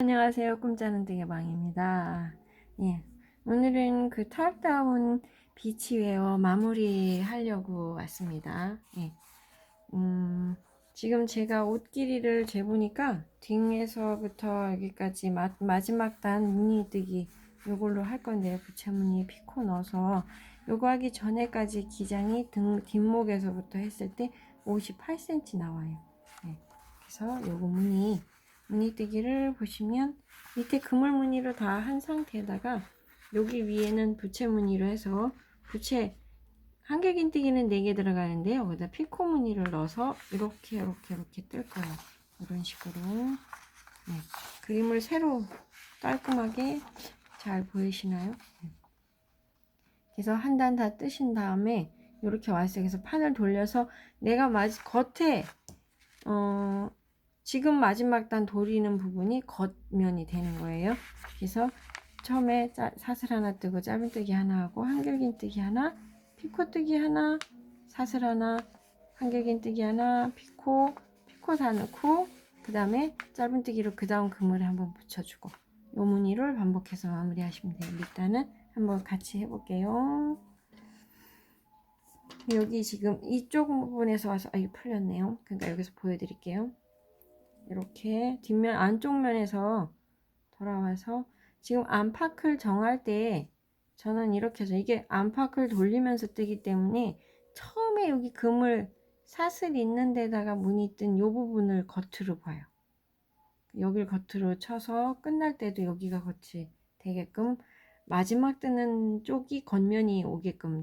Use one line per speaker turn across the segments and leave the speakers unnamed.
안녕하세요. 꿈자는 등의 방입니다. 예. 오늘은 그 탑다운 비치웨어 마무리 하려고 왔습니다. 예. 음, 지금 제가 옷 길이를 재보니까 등에서부터 여기까지 마, 마지막 단 무늬 뜨기 요걸로 할 건데요. 부채무늬 피코 넣어서 요거 하기 전에까지 기장이 등 뒷목에서부터 했을 때 58cm 나와요. 예. 그래서 요거 무늬 무늬뜨기를 보시면 밑에 그물 무늬로 다 한 상태에다가 여기 위에는 부채 무늬로 해서 부채 한길긴뜨기는 4개 들어가는데요. 여기다 피코 무늬를 넣어서 이렇게 이렇게 이렇게 뜰 거예요. 이런 식으로 네. 그림을 새로 깔끔하게 잘 보이시나요? 네. 그래서 한 단 다 뜨신 다음에 이렇게 왔어요. 그래서 판을 돌려서 내가 마지 겉에 어 지금 마지막 단 돌리는 부분이 겉면이 되는 거예요. 그래서 처음에 짜, 사슬 하나 뜨고 짧은뜨기 하나 하고 한길긴뜨기 하나 피코뜨기 하나 사슬 하나 한길긴뜨기 하나 피코 피코 다 넣고 그 다음에 짧은뜨기로 그 다음 그물에 한번 붙여주고 요 무늬를 반복해서 마무리하시면 돼요. 일단은 한번 같이 해볼게요. 여기 지금 이쪽 부분에서 와서 아 이게 풀렸네요. 그러니까 여기서 보여드릴게요. 이렇게 뒷면 안쪽 면에서 돌아와서 지금 안팎을 정할 때 저는 이렇게 해서 이게 안팎을 돌리면서 뜨기 때문에 처음에 여기 그물 사슬 있는 데다가 무늬 뜬요 부분을 겉으로 봐요. 여길 겉으로 쳐서 끝날 때도 여기가 겉이 되게끔 마지막 뜨는 쪽이 겉면이 오게끔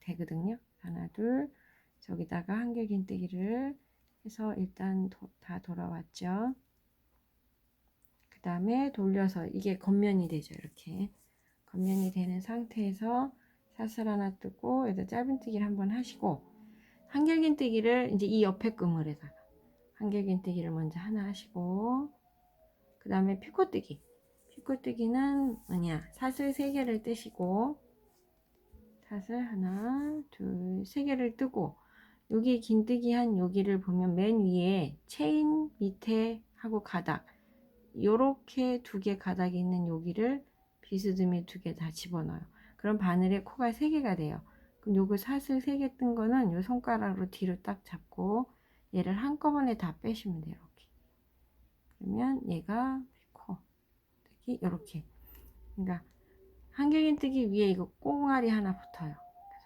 되거든요. 하나 둘 저기다가 한길긴 뜨기를 해서 일단 도, 다 돌아왔죠. 그 다음에 돌려서 이게 겉면이 되죠. 이렇게 겉면이 되는 상태에서 사슬 하나 뜨고 여기다 짧은뜨기를 한번 하시고 한길긴뜨기를 이제 이 옆에 그물에다가 한길긴뜨기를 먼저 하나 하시고 그 다음에 피코뜨기 피코뜨기는 뭐냐 사슬 3개를 뜨시고 사슬 하나 둘3 개를 뜨고 여기 긴뜨기 한 여기를 보면 맨 위에 체인 밑에 하고 가닥 요렇게 두 개 가닥이 있는 여기를 비스듬히 두 개 다 집어넣어요. 그럼 바늘에 코가 세 개가 돼요. 그럼 요거 사슬 세 개 뜬 거는 요 손가락으로 뒤로 딱 잡고 얘를 한꺼번에 다 빼시면 돼요. 이렇게. 그러면 얘가 코 뜨기 이렇게. 그러니까 한길긴 뜨기 위에 이거 꽁알이 하나 붙어요.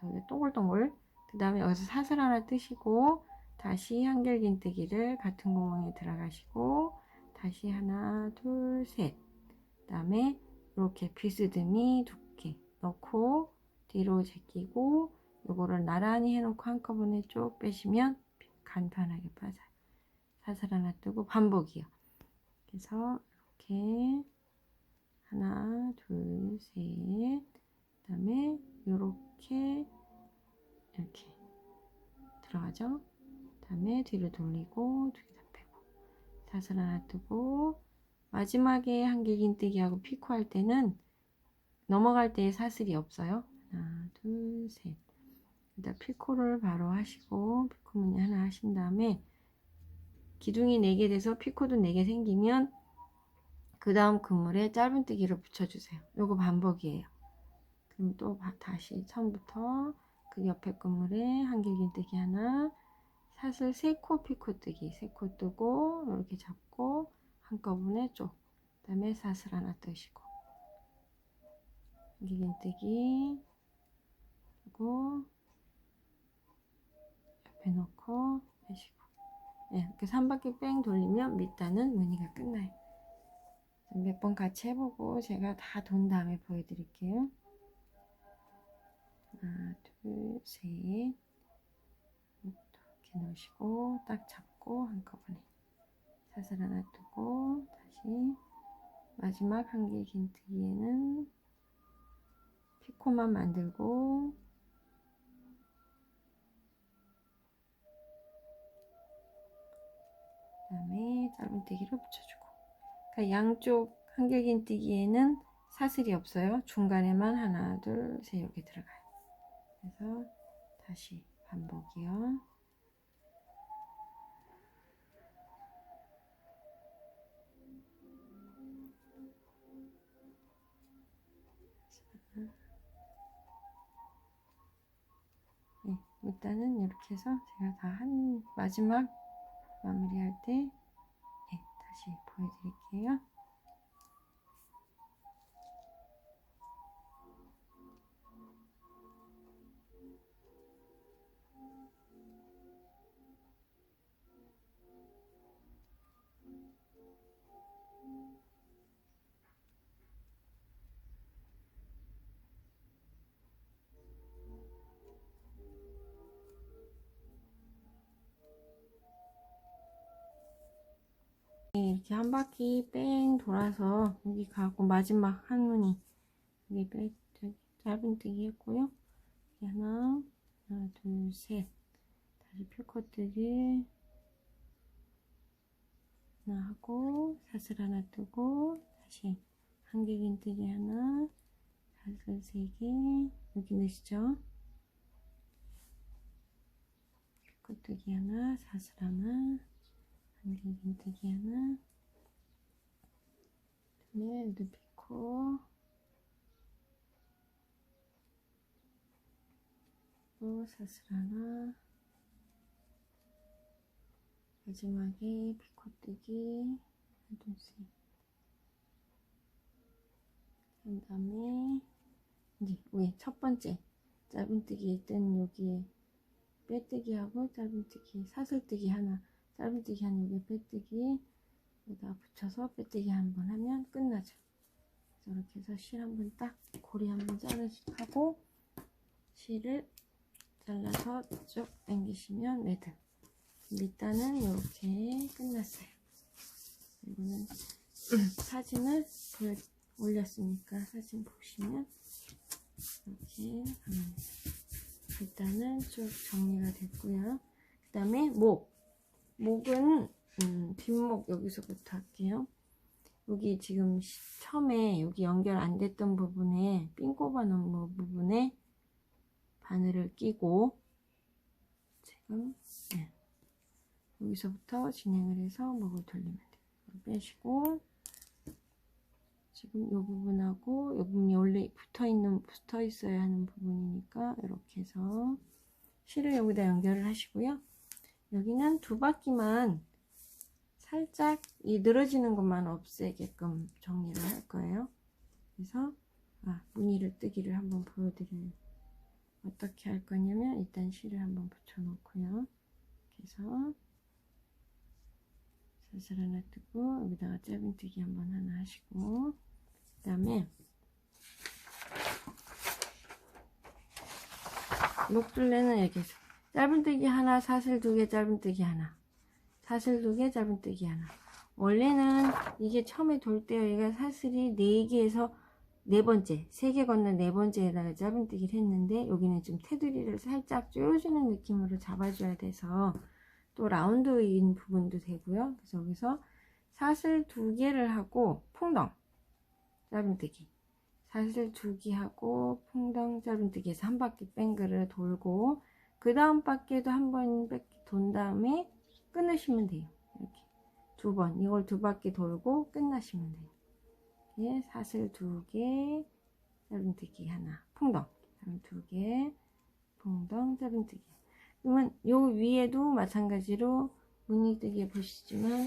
그래서 이게 동글동글 그 다음에 여기서 사슬 하나 뜨시고 다시 한길긴뜨기를 같은 구멍에 들어가시고 다시 하나 둘셋. 그 다음에 이렇게 비스듬히 두께 넣고 뒤로 제끼고 요거를 나란히 해놓고 한꺼번에 쭉 빼시면 간편하게 빠져요. 사슬 하나 뜨고 반복이요. 그래서 이렇게 하나 둘셋 그 다음에 이렇게 이렇게 들어가죠. 다음에 뒤로 돌리고 두 개 다 빼고 사슬 하나 뜨고 마지막에 한길긴 뜨기 하고 피코 할 때는 넘어갈 때 사슬이 없어요. 하나 둘 셋 일단 피코를 바로 하시고 피코 무늬 하나 하신 다음에 기둥이 4개 돼서 피코도 4개 생기면 그 다음 그물에 짧은뜨기를 붙여주세요. 요거 반복이에요. 그럼 또 다시 처음부터 그 옆에 건물에 한길긴뜨기 하나 사슬 세코 피코 뜨기 세코 뜨고 이렇게 잡고 한꺼번에 쪽 그다음에 사슬 하나 뜨시고. 한길긴뜨기 그리고 옆에 놓고 빼시고. 네, 이렇게 3바퀴 뺑 돌리면 밑단은 무늬가 끝나요. 몇 번 같이 해보고 제가 다 돈 다음에 보여드릴게요. 하나, 둘, 셋. 이렇게 넣으시고 딱 잡고 한꺼번에 사슬 하나 뜨고 다시 마지막 한길 긴뜨기에는 피코만 만들고 그 다음에 짧은뜨기를 붙여주고. 그러니까 양쪽 한길긴뜨기에는 사슬이 없어요. 중간에만 하나 둘 셋 이렇게 들어가요 그래서 다시 반복이요. 네, 일단은 이렇게 해서 제가 다 한 마지막 마무리할 때 네, 다시 보여드릴게요. 이렇게 한 바퀴 뺑 돌아서 여기 가고 마지막 한 무늬 여기 빼 짧은뜨기 했고요. 하나, 하나, 둘, 셋. 다시 필컷뜨기 하나 하고 사슬 하나 뜨고 다시 한길긴뜨기 하나, 사슬 세 개. 여기 넣으시죠. 필컷뜨기 하나, 사슬 하나. 한길긴뜨기 하나 그다음에 루피코 또 사슬 하나 마지막에 피코뜨기 하나 둘셋 그 다음에 이제 위에 첫 번째 짧은뜨기 뜬 여기에 빼뜨기하고 짧은뜨기 사슬뜨기 하나 짧은뜨기 한 여기 빼뜨기 여기다 붙여서 빼뜨기 한 번 하면 끝나죠. 이렇게 해서 실 한 번 딱 고리 한 번 자르고 실을 잘라서 쭉 당기시면 매듭. 일단은 이렇게 끝났어요. 이거는 사진을 보여 올렸으니까 사진 보시면 이렇게 가면 일단은 쭉 정리가 됐고요. 그 다음에 목 목은 음, 뒷목 여기서부터 할게요. 여기 지금 시- 처음에 여기 연결 안 됐던 부분에 핀 꼽아 놓은 부분에 바늘을 끼고 지금 네. 여기서부터 진행을 해서 목을 돌리면 돼요. 빼시고 지금 이 부분하고 이 부분이 원래 붙어 있는 붙어 있어야 하는 부분이니까 이렇게 해서 실을 여기다 연결을 하시고요. 여기는 두 바퀴만 살짝 이 늘어지는 것만 없애게끔 정리를 할 거예요. 그래서 아, 무늬를 뜨기를 한번 보여드릴 어떻게 할 거냐면 일단 실을 한번 붙여 놓고요. 그래서 사슬 하나 뜨고 여기다가 짧은뜨기 한번 하나 하시고 그 다음에 이렇게 해서 짧은뜨기 하나 사슬 두 개 짧은뜨기 하나. 사슬 두 개 짧은뜨기 하나. 원래는 이게 처음에 돌때 여기가 사슬이 4개에서 네 번째, 세개 건너 네 번째에다가 짧은뜨기를 했는데 여기는 좀 테두리를 살짝 조여주는 느낌으로 잡아줘야 돼서 또 라운드인 부분도 되고요. 그래서 여기서 사슬 두 개를 하고 풍덩 짧은뜨기. 사슬 두 개 하고 풍덩 짧은뜨기에서 한 바퀴 뺑그를 돌고 그 다음 바퀴도 한 번 바퀴 돈 다음에 끊으시면 돼요. 이렇게 두 번 이걸 두 바퀴 돌고 끝나시면 돼요. 예, 사슬 두 개, 짧은뜨기 하나, 풍덩, 사슬 두 개, 풍덩, 짧은뜨기. 그러면 요 위에도 마찬가지로 무늬뜨기 보시지만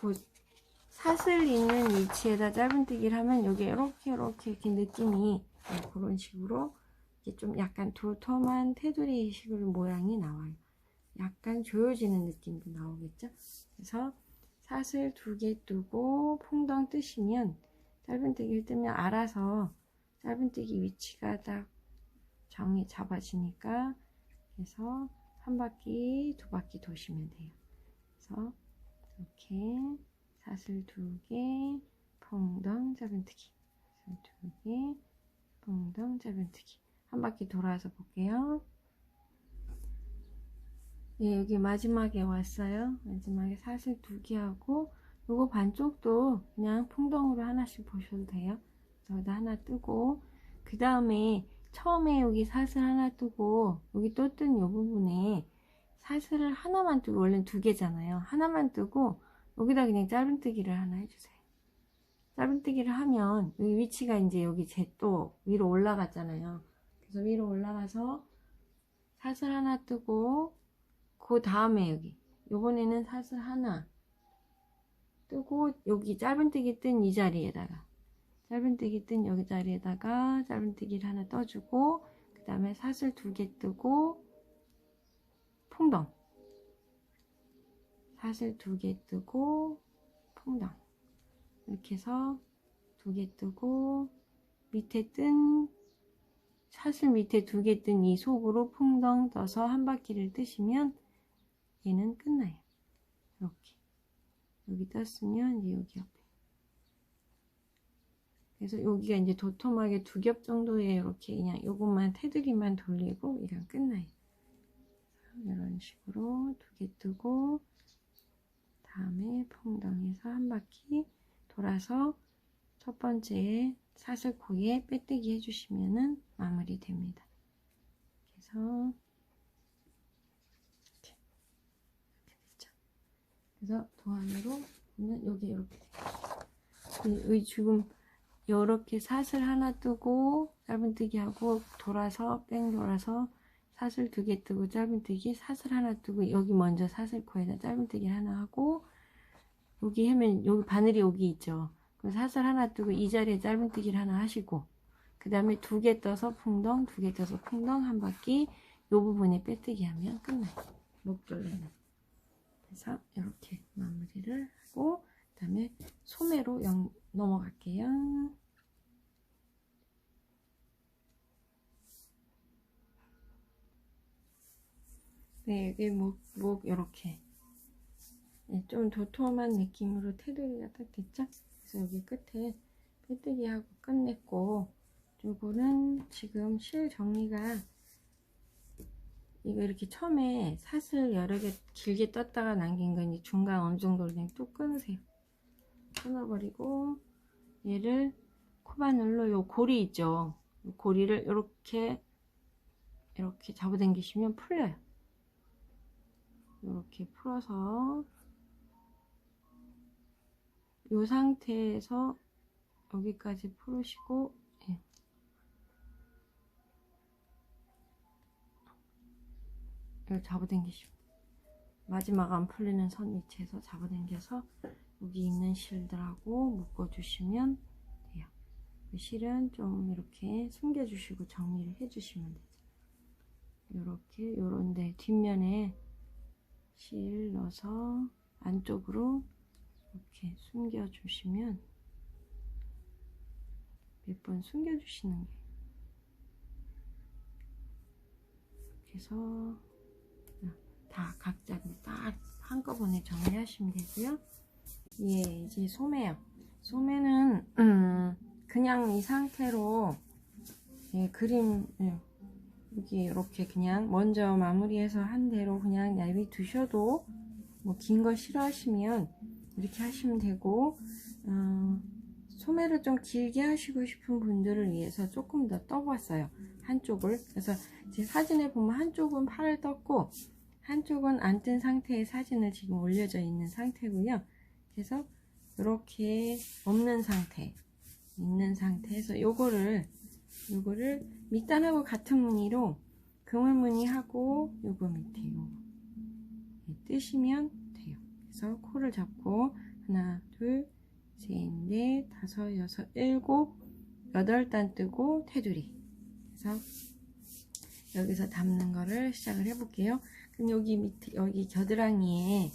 그 사슬 있는 위치에다 짧은뜨기를 하면 여기 이렇게 이렇게 이렇게 느낌이 네, 그런 식으로 좀 약간 도톰한 테두리 식으로 모양이 나와요. 약간 조여지는 느낌도 나오겠죠? 그래서 사슬 두 개 뜨고 풍덩 뜨시면 짧은뜨기를 뜨면 알아서 짧은뜨기 위치가 딱 정이 잡아지니까 그래서 한 바퀴 두 바퀴 도시면 돼요. 그래서 이렇게 사슬 두 개, 풍덩 짧은뜨기, 사슬 두 개, 풍덩 짧은뜨기 한 바퀴 돌아서 볼게요. 네, 여기 마지막에 왔어요. 마지막에 사슬 두 개 하고 요거 반쪽도 그냥 풍덩으로 하나씩 보셔도 돼요. 여기다 하나 뜨고 그 다음에 처음에 여기 사슬 하나 뜨고 여기 또 뜬 요 부분에 사슬을 하나만 뜨고 원래는 두 개잖아요. 하나만 뜨고 여기다 그냥 짧은뜨기를 하나 해주세요. 짧은뜨기를 하면 여기 위치가 이제 여기 제 또 위로 올라갔잖아요. 그래서 위로 올라가서 사슬 하나 뜨고 그 다음에 여기. 요번에는 사슬 하나 뜨고 여기 짧은뜨기 뜬 이 자리에다가 짧은뜨기 뜬 여기 자리에다가 짧은뜨기를 하나 떠주고 그 다음에 사슬 두 개 뜨고 풍덩. 사슬 두 개 뜨고 풍덩. 이렇게 해서 두 개 뜨고 밑에 뜬 사슬 밑에 두 개 뜬 이 속으로 풍덩 떠서 한 바퀴를 뜨시면 얘는 끝나요. 이렇게 여기 떴으면 이제 여기 옆에 그래서 여기가 이제 도톰하게 두 겹 정도에 이렇게 그냥 요것만 테두리만 돌리고 이랑 끝나요. 이런 식으로 두 개 뜨고 다음에 풍덩해서 한 바퀴 돌아서 첫 번째 사슬코에 빼뜨기 해주시면은 마무리 됩니다. 그래서 이렇게, 이렇게 됐죠. 그래서 도안으로 보면 여기 이렇게 돼요. 지금 이렇게 사슬 하나 뜨고 짧은뜨기 하고 돌아서 뺑 돌아서 사슬 두 개 뜨고 짧은뜨기 사슬 하나 뜨고 여기 먼저 사슬 코에다 짧은뜨기 하나 하고 여기 하면 여기 바늘이 여기 있죠. 그 사슬 하나 뜨고 이 자리에 짧은뜨기를 하나 하시고 그 다음에 두 개 떠서 풍덩 두 개 떠서 풍덩 한 바퀴 요 부분에 빼뜨기 하면 끝나요. 목줄레는. 그래서 이렇게 마무리를 하고 그 다음에 소매로 영, 넘어갈게요. 네 여기 목, 목 이렇게. 네, 좀 도톰한 느낌으로 테두리가 딱 됐죠? 그래서 여기 끝에 빼뜨기 하고 끝냈고 요거는 지금 실 정리가 이거 이렇게 처음에 사슬 여러 개 길게 떴다가 남긴 거 이제 중간 어느 정도 그냥 뚝 끊으세요. 끊어버리고 얘를 코바늘로 요 고리 있죠? 요 고리를 이렇게 이렇게 잡아당기시면 풀려요. 이렇게 풀어서 이 상태에서 여기까지 풀으시고 예. 이걸 잡아당기시고 마지막 안 풀리는 선 위치에서 잡아당겨서 여기 있는 실들하고 묶어주시면 돼요. 그 실은 좀 이렇게 숨겨주시고 정리를 해주시면 되죠. 이렇게 요런데 뒷면에 실 넣어서 안쪽으로 이렇게 숨겨주시면 몇 번 숨겨주시는 게 이렇게 해서 다 각자 딱 한꺼번에 정리하시면 되고요. 예, 이제 소매요. 소매는 음, 그냥 이 상태로 예, 그림 예, 여기 이렇게 그냥 먼저 마무리해서 한 대로 그냥 얇이 두셔도 뭐 긴 거 싫어하시면 이렇게 하시면 되고 어, 소매를 좀 길게 하시고 싶은 분들을 위해서 조금 더 떠봤어요. 한쪽을. 그래서 제 사진에 보면 한쪽은 팔을 떴고 한쪽은 안 뜬 상태의 사진을 지금 올려져 있는 상태고요. 그래서 이렇게 없는 상태 있는 상태에서 요거를 요거를 밑단하고 같은 무늬로 그물 무늬하고 요거 밑에 네, 뜨시면 그래서 코를 잡고 하나 둘 셋, 넷, 다섯, 여섯, 일곱, 여덟 단 뜨고 테두리. 그래서 여기서 담는 거를 시작을 해볼게요. 그럼 여기 밑에, 여기 겨드랑이에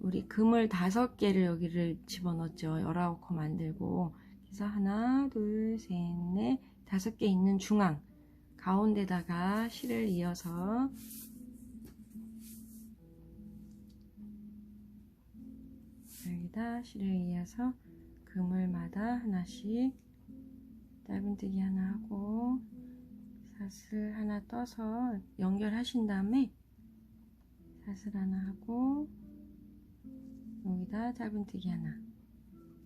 우리 그물 다섯 개를 여기를 집어넣었죠. 열아홉 코 만들고. 그래서 하나, 둘, 셋, 넷, 다섯 개 있는 중앙. 가운데다가 실을 이어서 여기다. 실을 이어서 그물마다 하나씩 짧은뜨기 하나 하고 사슬 하나 떠서 연결하신 다음에 사슬 하나 하고 여기다 짧은뜨기 하나.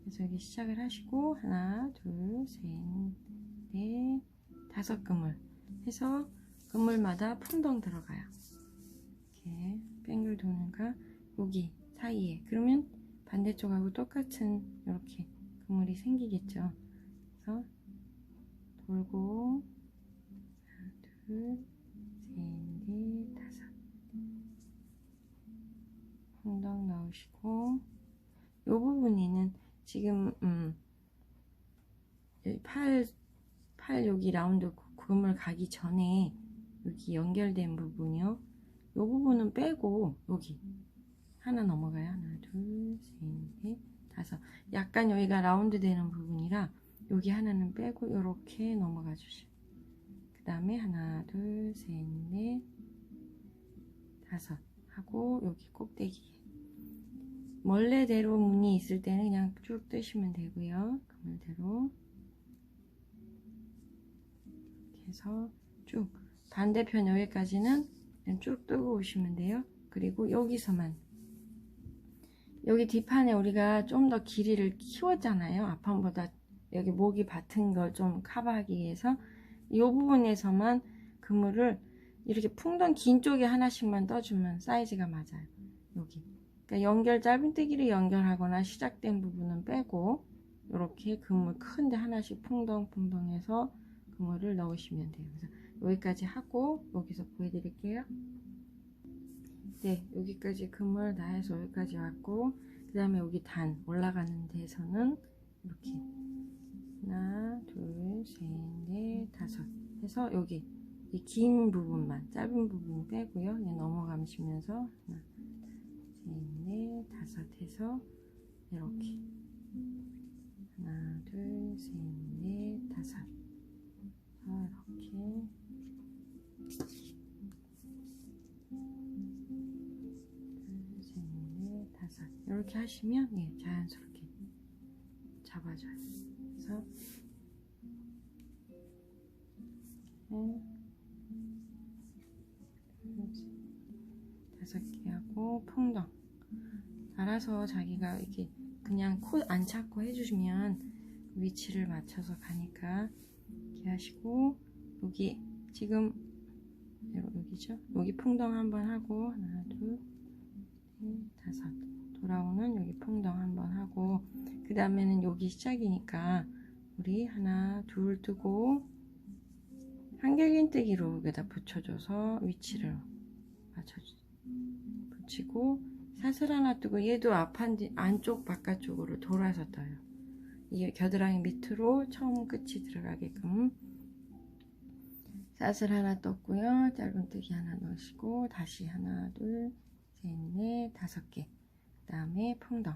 그래서 여기 시작을 하시고 하나 둘셋넷 다섯 그물 해서 그물마다 풍덩 들어가요. 이렇게 뺑글 도는 거 여기 사이에. 그러면 반대쪽하고 똑같은 이렇게 그물이 생기겠죠. 그래서 돌고 하나, 둘, 셋, 넷, 다섯 한덩 넣으시고 이 부분에는 지금 음, 팔, 팔 여기 라운드 그 그물 가기 전에 여기 연결된 부분이요. 이 부분은 빼고 여기 하나 넘어가요. 하나, 둘, 셋, 넷, 다섯. 약간 여기가 라운드 되는 부분이라 여기 하나는 빼고 이렇게 넘어가 주시고 그 다음에 하나, 둘, 셋, 넷, 다섯 하고 여기 꼭대기 멀레대로 무늬 있을 때는 그냥 쭉 뜨시면 되고요. 그물대로 이렇게 해서 쭉 반대편 여기까지는 그냥 쭉 뜨고 오시면 돼요. 그리고 여기서만 여기 뒷판에 우리가 좀 더 길이를 키웠잖아요. 앞판보다 여기 목이 받은 걸 좀 커버하기 위해서 이 부분에서만 그물을 이렇게 풍덩 긴 쪽에 하나씩만 떠주면 사이즈가 맞아요. 여기. 그러니까 연결 짧은뜨기를 연결하거나 시작된 부분은 빼고 이렇게 그물 큰 데 하나씩 풍덩풍덩 해서 그물을 넣으시면 돼요. 그래서 여기까지 하고 여기서 보여드릴게요. 네, 여기까지 그물 다 해서 여기까지 왔고 그 다음에 여기 단 올라가는 데서는 이렇게 하나, 둘, 셋, 넷, 다섯 해서 여기 이 긴 부분만 짧은 부분 빼고요. 그냥 넘어가시면서 하나, 셋, 넷, 다섯 해서 이렇게 하나, 둘, 셋, 넷, 다섯 아, 이렇게 다섯 이렇게 하시면 예, 자연스럽게 잡아줘요. 그래서 이렇게 다섯 개 하고 풍덩. 알아서 자기가 이렇게 그냥 코 안 찾고 해주시면 위치를 맞춰서 가니까 이렇게 하시고 여기 지금 여기죠? 여기 풍덩 한번 하고 하나 둘 넷, 다섯 돌아오는 여기 풍덩 한번 하고 그 다음에는 여기 시작이니까 우리 하나 둘 뜨고 한길긴뜨기로 여기다 붙여줘서 위치를 맞춰주 붙이고 사슬 하나 뜨고 얘도 앞한 뒤 안쪽 바깥쪽으로 돌아서 떠요. 이게 겨드랑이 밑으로 처음 끝이 들어가게끔. 사슬 하나 떴고요. 짧은뜨기 하나 넣으시고 다시 하나 둘 셋 넷 다섯 개. 그 다음에 풍덩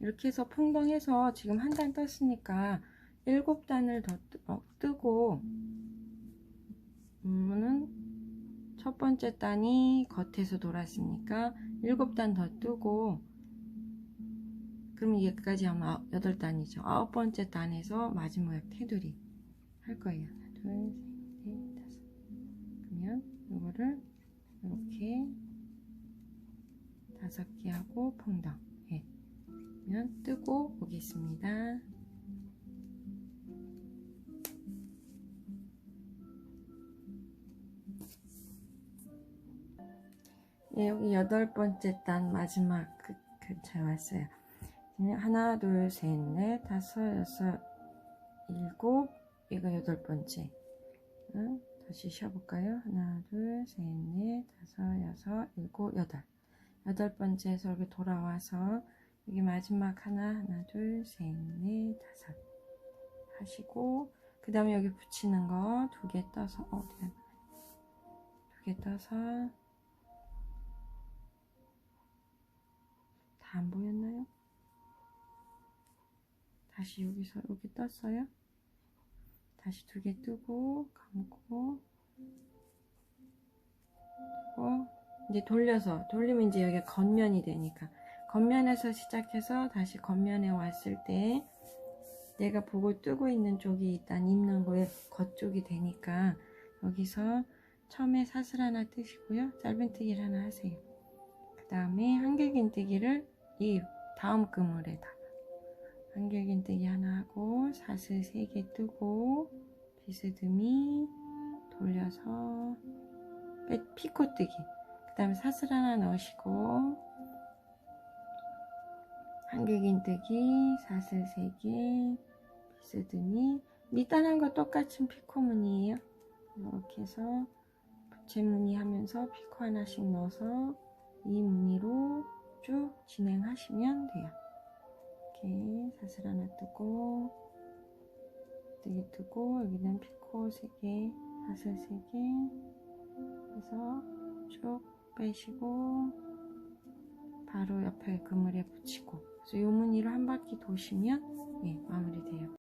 이렇게 해서 풍덩해서 지금 한 단 떴으니까 일곱 단을 더 뜨, 어, 뜨고 음은 첫 번째 단이 겉에서 돌았으니까 일곱 단 더 뜨고 그럼 여기까지 하면 아, 여덟 단이죠. 아홉 번째 단에서 마지막 테두리 할 거예요. 하나, 둘, 셋, 넷, 다섯. 그러면 이거를 이렇게 다섯 개 하고 퐁당 해. 그러면 뜨고 오겠습니다. 네, 여기 여덟 번째 단 마지막 그, 근처에 왔어요. 하나, 둘, 셋, 넷, 다섯, 여섯, 일곱, 이거 여덟 번째. 응? 다시 쉬어볼까요? 하나, 둘, 셋, 넷, 다섯, 여섯, 일곱, 여덟. 여덟 번째에서 이렇게 돌아와서 여기 마지막 하나, 하나, 둘, 셋, 넷, 다섯 하시고 그 다음에 여기 붙이는 거 두 개 떠서 어, 두개 떠서 다 안 보였나요? 다시 여기서 여기 떴어요. 다시 두 개 뜨고 감고 이제 돌려서 돌리면 이제 여기 겉면이 되니까. 겉면에서 시작해서 다시 겉면에 왔을 때 내가 보고 뜨고 있는 쪽이 일단 입는 거에 겉쪽이 되니까 여기서 처음에 사슬 하나 뜨시고요. 짧은뜨기를 하나 하세요. 그 다음에 한길긴뜨기를 이 다음 그물에다 한길긴뜨기 하나 하고 사슬 3개 뜨고 비스듬히 돌려서 피코뜨기. 그 다음에 사슬 하나 넣으시고 한길긴뜨기 사슬 3개 비스듬히 밑단한 거 똑같은 피코 무늬예요 이렇게 해서 부채 무늬 하면서 피코 하나씩 넣어서 이 무늬로 쭉 진행하시면 돼요. 이렇게 사슬 하나 뜨고 뜨기 뜨고 여기는 피코 3개 사슬 3개 해서 쭉 빼시고 바로 옆에 그물에 붙이고 그래서 요 무늬로 한 바퀴 도시면 예, 마무리돼요.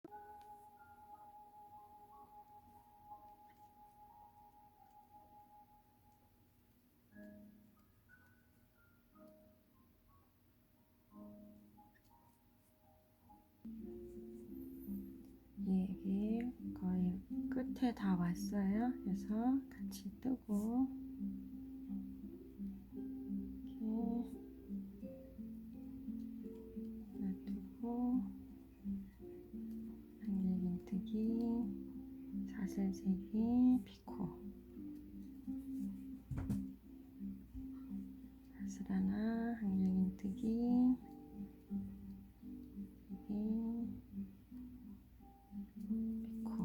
예, 이게 거의 끝에 다 왔어요. 그래서 같이 뜨고 놔두고 한길긴뜨기 사슬 세기 피코. 사슬 하나 한길긴뜨기 이게 피코.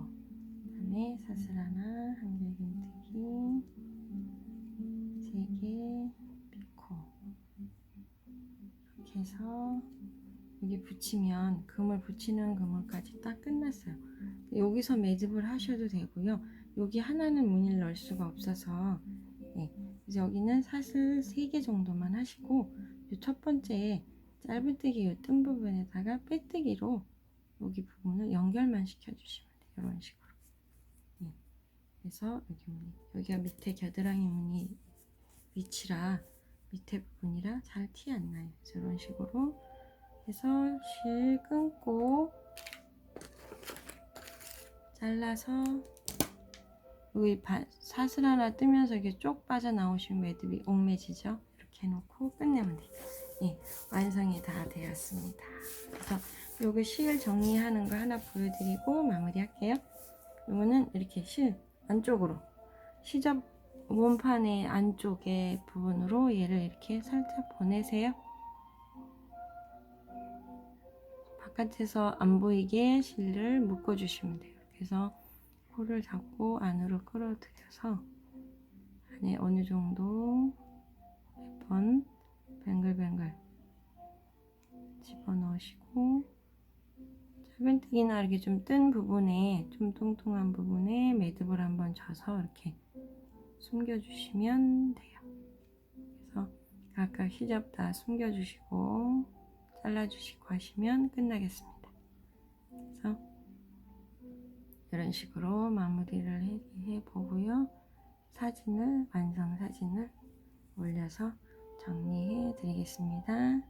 그다음에 사슬 하나 한길긴뜨기 세개 피코. 이렇게 해서 여기 붙이면 그물 붙이는 그물까지 딱 끝났어요. 여기서 매듭을 하셔도 되고요. 여기 하나는 무늬를 넣을 수가 없어서 예, 그래서 여기는 사슬 3개 정도만 하시고 이첫 번째 짧은뜨기 이 뜬 부분에다가 빼뜨기로 여기 부분을 연결만 시켜주시면 돼요 이런 식으로. 예, 그래서 여기 무늬 여기가 밑에 겨드랑이 무늬 위치라 밑에 부분이라 잘 티 안 나요. 이런 식으로 해서 실 끊고 잘라서 여기 바- 사슬 하나 뜨면서 이게 쪽 빠져나오시면 매듭이 옥매지죠? 이렇게 해놓고 끝내면 돼요. 예, 완성이 다 되었습니다. 그래서 요거 실 정리하는 거 하나 보여드리고 마무리할게요. 요거는 이렇게 실 안쪽으로 시접 몸판의 안쪽에 부분으로 얘를 이렇게 살짝 보내세요 바깥에서 안 보이게 실을 묶어 주시면 돼요 그래서 코를 잡고 안으로 끌어들여서 안에 어느 정도 몇 번 뱅글뱅글 집어넣으시고 짧은뜨기나 이렇게 좀 뜬 부분에 좀 통통한 부분에 매듭을 한번 져서 이렇게 숨겨주시면 돼요. 그래서 각각 시접 다 숨겨주시고 잘라주시고 하시면 끝나겠습니다. 그래서 이런 식으로 마무리를 해, 해 보고요. 사진을 완성 사진을 올려서 정리해 드리겠습니다.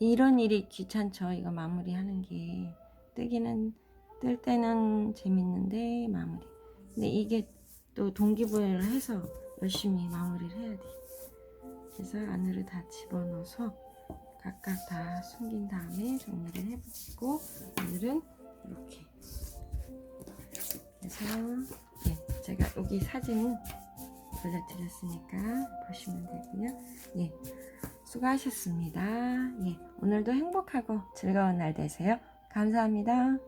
이런 일이 귀찮죠. 이거 마무리하는 게 뜨기는 뜰 때는 재밌는데 마무리. 근데 이게 또 동기부여를 해서 열심히 마무리를 해야 돼. 그래서 안으로 다 집어넣어서 각각 다 숨긴 다음에 정리를 해보고 오늘은 이렇게. 그래서 예, 제가 여기 사진 올려드렸으니까 보시면 되고요. 예, 수고하셨습니다. 예, 오늘도 행복하고 즐거운 날 되세요. 감사합니다.